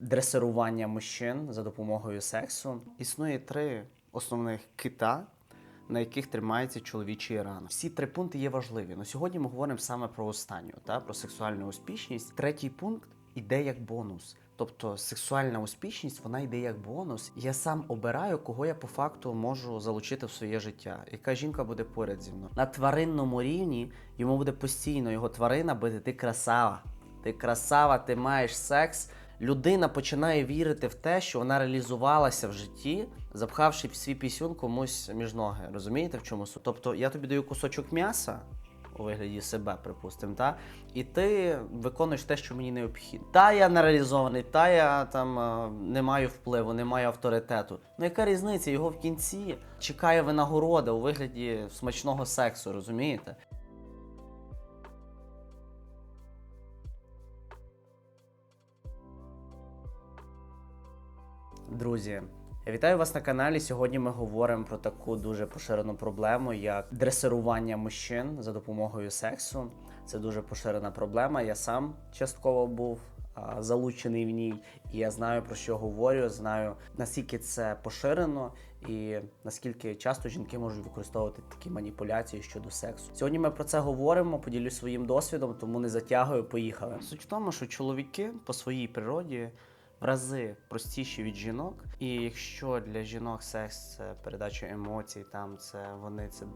дресирування мужчин за допомогою сексу. Існує три основних кита, на яких тримається чоловічий ранок. Всі три пункти є важливі. але сьогодні ми говоримо саме про останню, та про сексуальну успішність. Третій пункт іде як бонус. Тобто сексуальна успішність вона йде як бонус. Я сам обираю, кого я по факту можу залучити в своє життя. Яка жінка буде поряд зі мною на тваринному рівні йому буде постійно його тварина бити. Ти красава, ти красава, ти маєш секс. Людина починає вірити в те, що вона реалізувалася в житті, запхавши свій пісюн комусь між ноги. Розумієте, в чому суть? Тобто я тобі даю кусочок м'яса у вигляді себе, припустимо, та і ти виконуєш те, що мені необхідно. Та я не реалізований, та я там е, не маю впливу, не маю авторитету. Ну яка різниця? Його в кінці чекає винагорода у вигляді смачного сексу, розумієте? Друзі, вітаю вас на каналі. Сьогодні ми говоримо про таку дуже поширену проблему, як дресирування мужчин за допомогою сексу. Це дуже поширена проблема. Я сам частково був залучений в ній, і я знаю про що говорю. Знаю наскільки це поширено і наскільки часто жінки можуть використовувати такі маніпуляції щодо сексу. Сьогодні ми про це говоримо. Поділюсь своїм досвідом, тому не затягую. Поїхали. Суть в тому, що чоловіки по своїй природі в рази простіші від жінок. І якщо для жінок секс це передача емоцій, там це вони це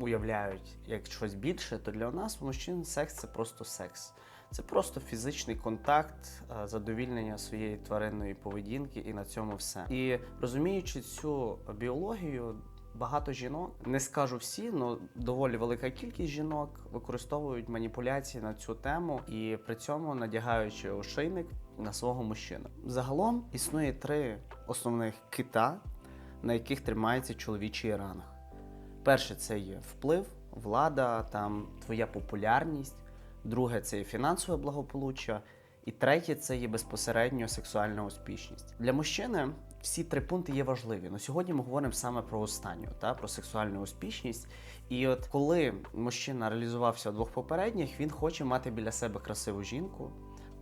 уявляють як щось більше, то для нас, мужчин, секс це просто секс. Це просто фізичний контакт, е, задовільнення своєї тваринної поведінки, і на цьому все. І розуміючи цю біологію, багато жінок, не скажу всі, але доволі велика кількість жінок використовують маніпуляції на цю тему і при цьому надягаючи ошейник на свого мужчину. Загалом існує три основних кита, на яких тримається чоловічий ранг. Перше це є вплив, влада, там твоя популярність. Друге це є фінансове благополуччя. І третє це є безпосередньо сексуальна успішність. Для мужчини всі три пункти є важливі. Ну сьогодні ми говоримо саме про останню, та про сексуальну успішність. І от коли мужчина реалізувався у двох попередніх, він хоче мати біля себе красиву жінку.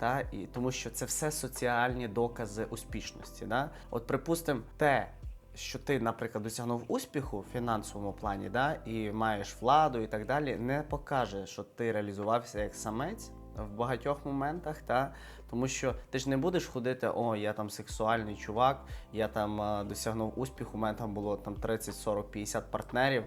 Та і тому, що це все соціальні докази успішності. Да? От, припустимо, те, що ти, наприклад, досягнув успіху в фінансовому плані, да, і маєш владу і так далі, не покаже, що ти реалізувався як самець в багатьох моментах, та тому що ти ж не будеш ходити, о, я там сексуальний чувак, я там досягнув успіху, у мене там було там 30, 40, 50 партнерів.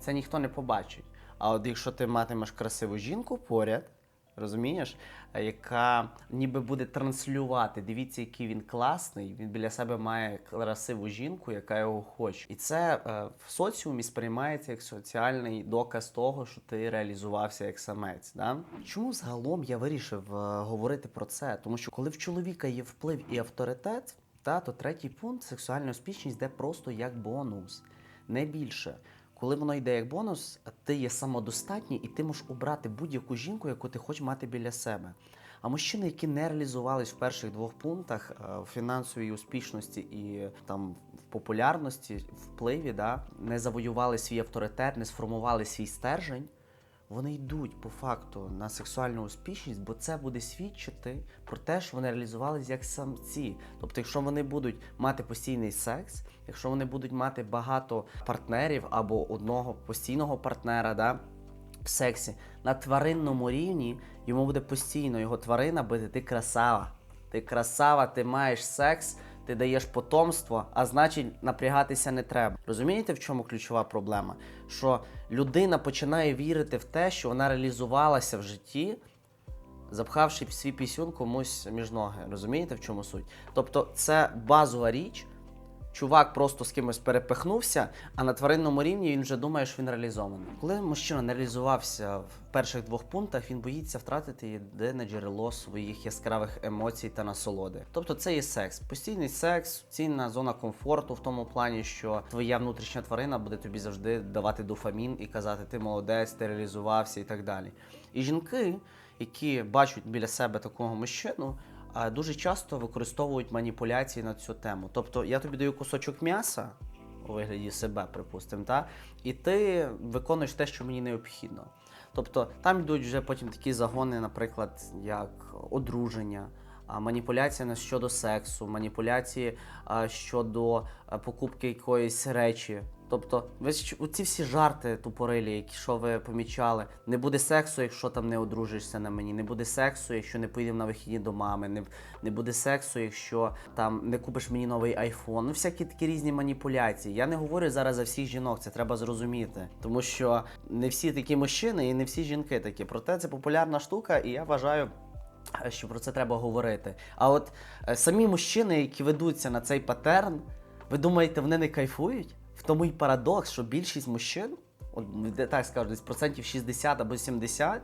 Це ніхто не побачить. А от якщо ти матимеш красиву жінку поряд, розумієш, е, яка ніби буде транслювати. Дивіться, який він класний. Він біля себе має красиву жінку, яка його хоче. І це е, в соціумі сприймається як соціальний доказ того, що ти реалізувався як самець. Да? Чому загалом я вирішив е, говорити про це? Тому що коли в чоловіка є вплив і авторитет, та, то третій пункт сексуальна успішність йде просто як бонус, не більше. Коли воно йде як бонус, ти є самодостатній і ти можеш обрати будь-яку жінку, яку ти хочеш мати біля себе. А мужчини, які не реалізувались в перших двох пунктах е, в фінансовій успішності і там в популярності, впливі, да, не завоювали свій авторитет, не сформували свій стержень, вони йдуть по факту на сексуальну успішність, бо це буде свідчити про те, що вони реалізувалися як самці. Тобто, якщо вони будуть мати постійний секс, якщо вони будуть мати багато партнерів або одного постійного партнера, да, в сексі на тваринному рівні йому буде постійно його тварина бити ти красава. Ти красава, ти маєш секс, ти даєш потомство, а значить напрягатися не треба. Розумієте, в чому ключова проблема? Що людина починає вірити в те, що вона реалізувалася в житті, запхавши свій пісюн комусь між ноги. Розумієте, в чому суть? Тобто, це базова річ. Чувак просто з кимось перепихнувся, а на тваринному рівні він вже думає, що він реалізований. Коли мужчина не реалізувався в перших двох пунктах, він боїться втратити єдине джерело своїх яскравих емоцій та насолоди. Тобто це є секс, постійний секс, цінна зона комфорту в тому плані, що твоя внутрішня тварина буде тобі завжди давати дофамін і казати, ти молодець, ти реалізувався і так далі. І жінки, які бачать біля себе такого мужчину дуже часто використовують маніпуляції на цю тему. Тобто я тобі даю кусочок м'яса у вигляді себе, припустимо, та, і ти виконуєш те, що мені необхідно. Тобто там йдуть вже потім такі загони, наприклад, як одруження, маніпуляція щодо сексу, маніпуляції щодо покупки якоїсь речі. Тобто, ж ці всі жарти тупорилі, які що ви помічали, не буде сексу, якщо там не одружишся на мені, не буде сексу, якщо не поїдемо на вихідні до мами, не, не буде сексу, якщо там не купиш мені новий айфон. Ну, всякі такі різні маніпуляції. Я не говорю зараз за всіх жінок, це треба зрозуміти. Тому що не всі такі мужчини і не всі жінки такі. Проте це популярна штука, і я вважаю. е, Що про це треба говорити. А от е, самі мужчини, які ведуться на цей патерн, ви думаєте, вони не кайфують? В тому й парадокс, що більшість мужчин, от так скажу, десь процентів 60 або 70,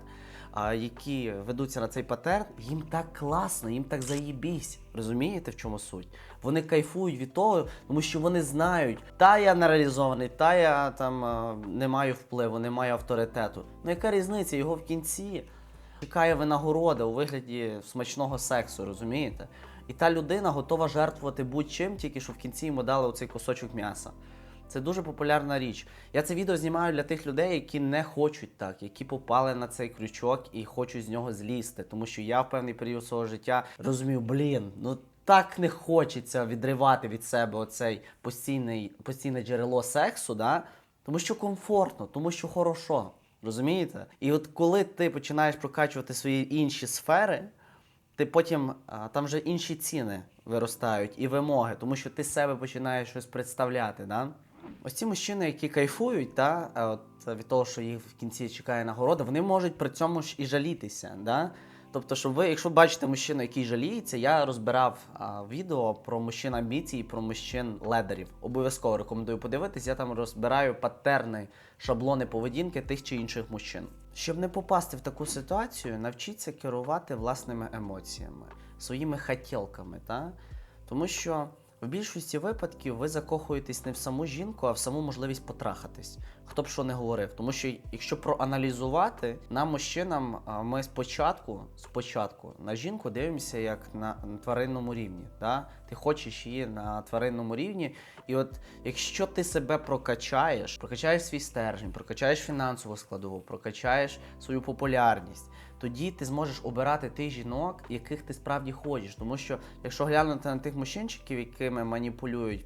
а, які ведуться на цей патерн, їм так класно, їм так заєбісь. Розумієте, в чому суть? Вони кайфують від того, тому що вони знають, та я не реалізований, та я там не маю впливу, не маю авторитету. Ну яка різниця? Його в кінці чекає винагорода у вигляді смачного сексу, розумієте? І та людина готова жертвувати будь-чим, тільки що в кінці йому дали оцей кусочок м'яса. Це дуже популярна річ. Я це відео знімаю для тих людей, які не хочуть так, які попали на цей крючок і хочуть з нього злізти. Тому що я в певний період свого життя розумів, блін, ну так не хочеться відривати від себе оцей постійний, постійне джерело сексу, да? тому що комфортно, тому що хорошо. Розумієте? І от коли ти починаєш прокачувати свої інші сфери, ти потім там вже інші ціни виростають і вимоги, тому що ти себе починаєш щось представляти. Да? Ось ці мужчини, які кайфують, та, от, від того, що їх в кінці чекає нагорода, вони можуть при цьому ж і жалітися. Да? Тобто, щоб ви, якщо бачите мужчину, який жаліється, я розбирав а, відео про мужчин амбіцій про мужчин ледерів. Обов'язково рекомендую подивитись. Я там розбираю патерни, шаблони поведінки тих чи інших мужчин. Щоб не попасти в таку ситуацію, навчіться керувати власними емоціями, своїми хотілками. Та? Тому що в більшості випадків ви закохуєтесь не в саму жінку, а в саму можливість потрахатись. Хто б що не говорив. Тому що якщо проаналізувати, нам, мужчинам, ми спочатку, спочатку на жінку дивимося як на, на тваринному рівні. Да? Ти хочеш її на тваринному рівні. І от якщо ти себе прокачаєш, прокачаєш свій стержень, прокачаєш фінансову складову, прокачаєш свою популярність, тоді ти зможеш обирати тих жінок, яких ти справді хочеш. Тому що, якщо глянути на тих мужчинчиків, якими маніпулюють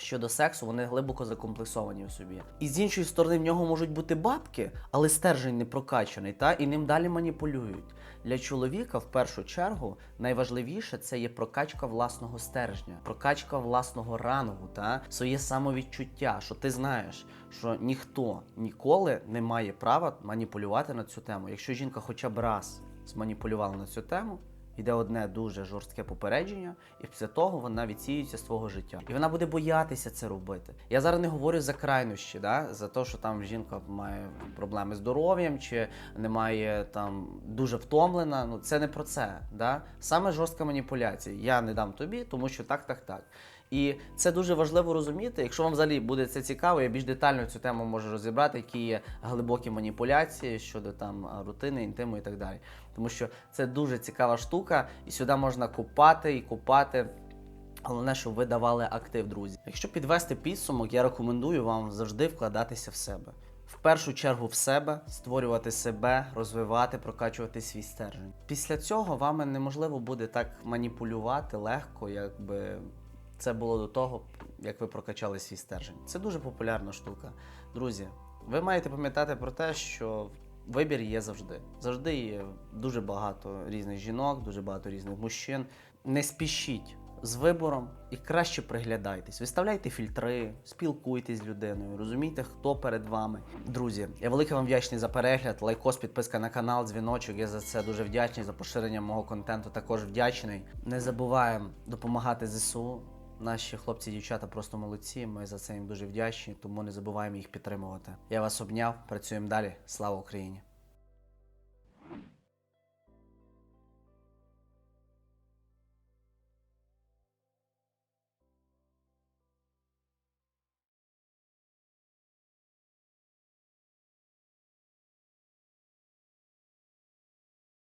щодо сексу, вони глибоко закомплексовані у собі. І з іншої сторони, в нього можуть бути бабки, але стержень не прокачаний, та і ним далі маніпулюють. Для чоловіка, в першу чергу, найважливіше це є прокачка власного стержня, прокачка власного рангу, та своє самовідчуття, що ти знаєш, що ніхто ніколи не має права маніпулювати на цю тему. Якщо жінка хоча б раз зманіпулювала на цю тему. Йде одне дуже жорстке попередження, і після того вона відсіюється з твого життя. І вона буде боятися це робити. Я зараз не говорю за крайнощі, да? за те, що там жінка має проблеми з здоров'ям, чи немає там дуже втомлена. Ну це не про це. Да? Саме жорстка маніпуляція. Я не дам тобі, тому що так, так, так. І це дуже важливо розуміти. Якщо вам взагалі буде це цікаво, я більш детально цю тему можу розібрати, які є глибокі маніпуляції щодо там рутини, інтиму і так далі. Тому що це дуже цікава штука, і сюди можна купати і купати. Головне, щоб ви давали актив, друзі. Якщо підвести підсумок, я рекомендую вам завжди вкладатися в себе. В першу чергу в себе, створювати себе, розвивати, прокачувати свій стержень. Після цього вами неможливо буде так маніпулювати легко, якби це було до того, як ви прокачали свій стержень. Це дуже популярна штука. Друзі, ви маєте пам'ятати про те, що вибір є завжди. Завжди є дуже багато різних жінок, дуже багато різних мужчин. Не спішіть з вибором і краще приглядайтесь. Виставляйте фільтри, спілкуйтесь з людиною, розумійте, хто перед вами. Друзі, я велике вам вдячний за перегляд, лайкос, підписка на канал, дзвіночок. Я за це дуже вдячний. За поширення мого контенту також вдячний. Не забуваємо допомагати ЗСУ. Наші хлопці дівчата просто молодці. Ми за це їм дуже вдячні, тому не забуваємо їх підтримувати. Я вас обняв. Працюємо далі. Слава Україні!